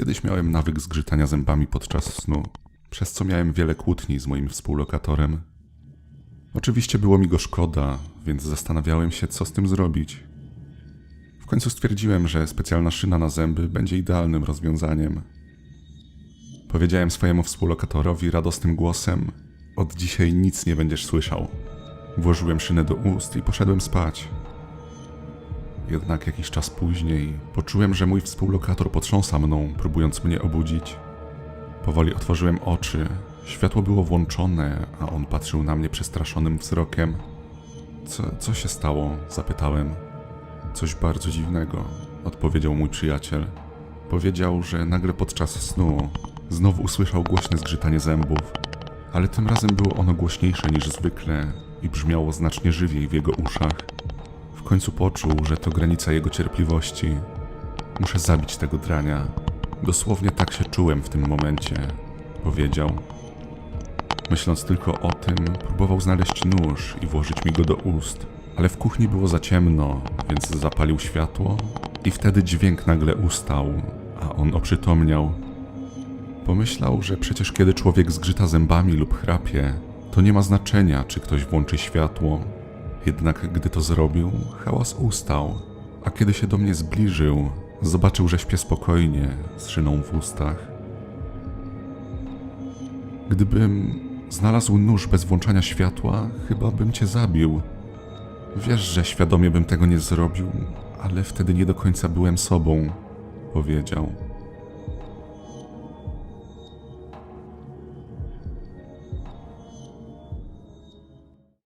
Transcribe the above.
Kiedyś miałem nawyk zgrzytania zębami podczas snu, przez co miałem wiele kłótni z moim współlokatorem. Oczywiście było mi go szkoda, więc zastanawiałem się, co z tym zrobić. W końcu stwierdziłem, że specjalna szyna na zęby będzie idealnym rozwiązaniem. Powiedziałem swojemu współlokatorowi radosnym głosem: Od dzisiaj nic nie będziesz słyszał. Włożyłem szynę do ust i poszedłem spać. Jednak jakiś czas później poczułem, że mój współlokator potrząsa mną, próbując mnie obudzić. Powoli otworzyłem oczy. Światło było włączone, a on patrzył na mnie przestraszonym wzrokiem. Co, co się stało? zapytałem. Coś bardzo dziwnego, odpowiedział mój przyjaciel. Powiedział, że nagle podczas snu znowu usłyszał głośne zgrzytanie zębów, ale tym razem było ono głośniejsze niż zwykle i brzmiało znacznie żywiej w jego uszach. Końcu poczuł, że to granica jego cierpliwości. Muszę zabić tego drania. Dosłownie tak się czułem w tym momencie, powiedział. Myśląc tylko o tym, próbował znaleźć nóż i włożyć mi go do ust, ale w kuchni było za ciemno, więc zapalił światło i wtedy dźwięk nagle ustał, a on oprzytomniał. Pomyślał, że przecież kiedy człowiek zgrzyta zębami lub chrapie, to nie ma znaczenia, czy ktoś włączy światło. Jednak gdy to zrobił, hałas ustał, a kiedy się do mnie zbliżył, zobaczył, że śpię spokojnie, z szyną w ustach. Gdybym znalazł nóż bez włączania światła, chyba bym cię zabił. Wiesz, że świadomie bym tego nie zrobił, ale wtedy nie do końca byłem sobą, powiedział.